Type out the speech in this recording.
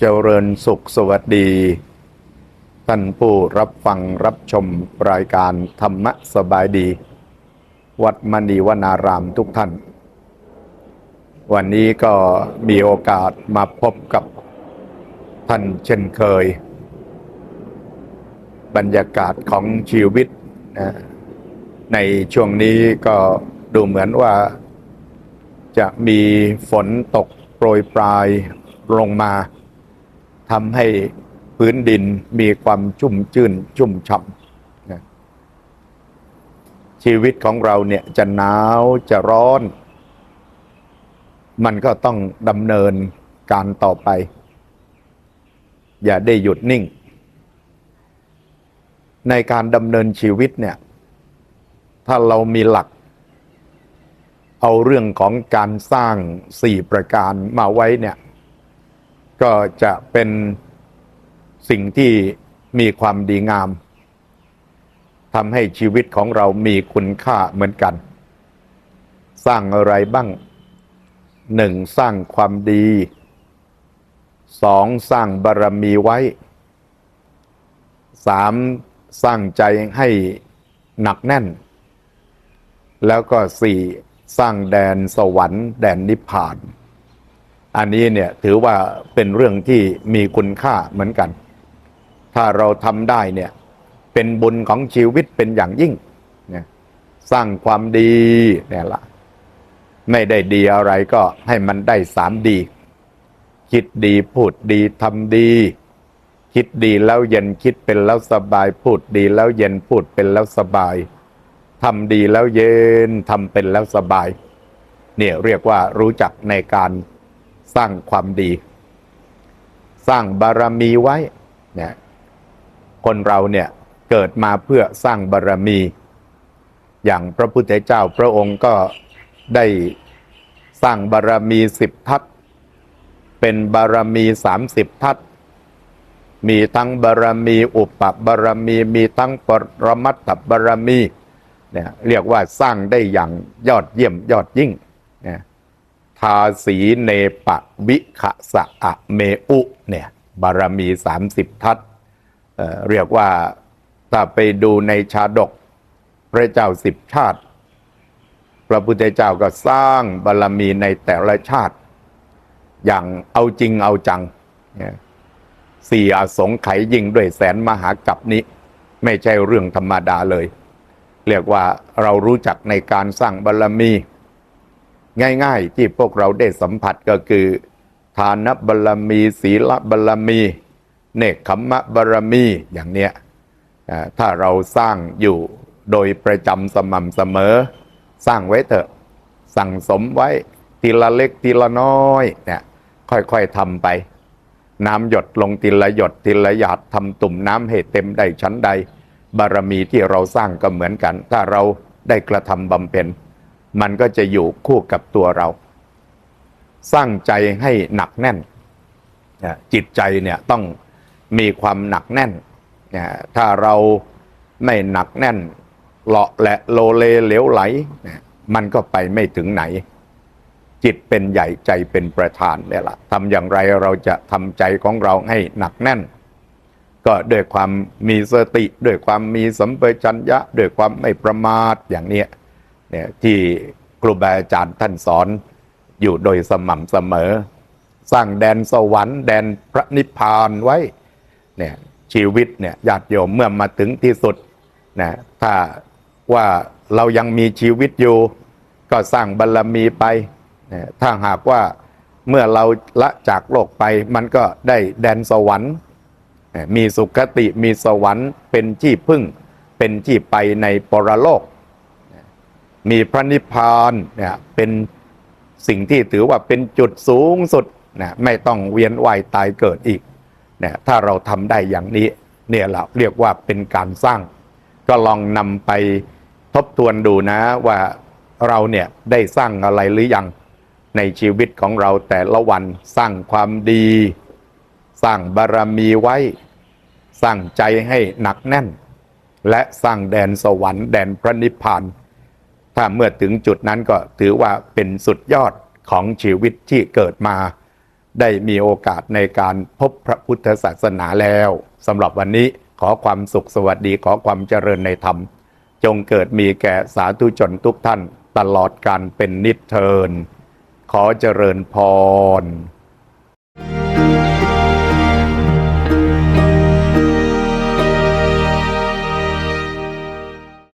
เจริญสุขสวัสดี ท่านผู้รับฟังรับชมรายการธรรมะสบายดี วัดมณีวนารามทุกท่าน วันนี้ก็มีโอกาสมาพบกับท่านเช่นเคย บรรยากาศของชีวิตนะในช่วงนี้ก็ดูเหมือนว่าจะมีฝนตกโปรยปลายลงมา ทำให้พื้นดินมีความชุ่มชื่น ชุ่มฉ่ำนะชีวิตของเราเนี่ยจะหนาวจะร้อน มันก็ต้องดำเนินการต่อไป อย่าได้หยุดนิ่ง ในการดำเนินชีวิตเนี่ย ถ้าเรามีหลัก เอาเรื่องของการสร้างสี่ประการมาไว้เนี่ย ก็จะเป็นสิ่งที่มีความดีงามทำให้ชีวิตของเรามีคุณค่าเหมือนกัน สร้างอะไรบ้างหนึ่งสร้างความดีสองสร้างบารมีไว้สามสร้างใจให้หนักแน่น แล้วก็สี่สร้างแดนสวรรค์ แดนนิพพาน อันนี้เนี่ยถือว่าเป็นเรื่องที่มีคุณค่าเหมือนกัน ถ้าเราทำได้เนี่ยเป็นบุญของชีวิตเป็นอย่างยิ่งเนี่ยสร้างความดีเนี่ยละไม่ได้ดีอะไรก็ให้มันได้สามดี คิดดีพูดดีทำดี คิดดีแล้วเย็นคิดเป็นแล้วสบาย พูดดีแล้วเย็นพูดเป็นแล้วสบายทำดีแล้วเย็นทำเป็นแล้วสบาย เนี่ยเรียกว่ารู้จักในการ สร้างความดี สร้างบารมีไว้เนี่ยคนเราเนี่ยเกิดมาเพื่อสร้างบารมี อย่างพระพุทธเจ้าพระองค์ก็ได้สร้างบารมีสิบทัศเป็นบารมีสามสิบทัศมีทั้งบารมีอุปบารมีมีทั้งปรมัตถบารมีเนี่ยเรียกว่าสร้างได้อย่างยอดเยี่ยมยอดยิ่งาสีเนปะวิขะสะอะเมอุเนี่ยบารมีสามสิบทัศเเรียกว่าถ้าไปดูในชาดกพระเจ้าสิบชาติ พระพุทธเจ้าก็สร้างบารมีในแต่ละชาติ อย่างเอาจริงเอาจังเนี่ยสี่อสงไขยยิงด้วยแสนมหากัปนี้ ไม่ใช่เรื่องธรรมดาเลย เรียกว่าเรารู้จักในการสร้างบารมี ง่ายๆ ที่พวกเราได้สัมผัสก็คือทานบารมีศีลบารมี เนคขมมะบารมีอย่างเนี้ยถ้าเราสร้างอยู่โดยประจำสม่ำเสมอ สร้างไว้เถอะ สั่งสมไว้ทีละเล็กทีละน้อยเนี่ยค่อยๆทำไป น้ำหยดลงทีละหยดทีละหยาดทำตุ่มน้ำให้เต็มได้ชั้นใด บารมีที่เราสร้างก็เหมือนกัน ถ้าเราได้กระทำบำเพ็ญ มันก็จะอยู่คู่กับตัวเรา สร้างใจให้หนักแน่น จิตใจเนี่ยต้องมีความหนักแน่น ถ้าเราไม่หนักแน่นเลาะและโลเลเหลวไหล มันก็ไปไม่ถึงไหน จิตเป็นใหญ่ใจเป็นประธานเนี่ยละทำอย่างไรเราจะทำใจของเราให้หนักแน่น ก็ด้วยความมีสติ ด้วยความมีสัมปชัญญะ ด้วยความไม่ประมาทอย่างเนี้ เนี่ยที่ครูบาอาจารย์ท่านสอนอยู่โดยสม่ำเสมอ สร้างแดนสวรรค์แดนพระนิพพานไว้เนี่ยชีวิตเนี่ยญาติโยมเมื่อมาถึงที่สุดนะถ้าว่าเรายังมีชีวิตอยู่ ก็สร้างบารรมีไปนะถ้าหากว่าเมื่อเราละจากโลกไปมันก็ได้แดนสวรรค์ มีสุขติมีสวรรค์เป็นที่พึ่งเป็นที่ไปในปรโลก มีพระนิพพานเนี่ยเป็นสิ่งที่ถือว่าเป็นจุดสูงสุดนะไม่ต้องเวียนว่ายตายเกิดอีกเนี่ยถ้าเราทำได้อย่างนี้เนี่ยเราเรียกว่าเป็นการสร้าง ก็ลองนำไปทบทวนดูนะว่าเราเนี่ยได้สร้างอะไรหรือยังในชีวิตของเราแต่ละวันสร้างความดี สร้างบารมีไว้ สร้างใจให้หนักแน่น และสร้างแดนสวรรค์แดนพระนิพพาน ถ้าเมื่อถึงจุดนั้นก็ถือว่าเป็นสุดยอดของชีวิตที่เกิดมา ได้มีโอกาสในการพบพระพุทธศาสนาแล้วสำหรับวันนี้ขอความสุขสวัสดีขอความเจริญในธรรม จงเกิดมีแก่สาธุชนทุกท่านตลอดการเป็นนิจเทินขอเจริญพร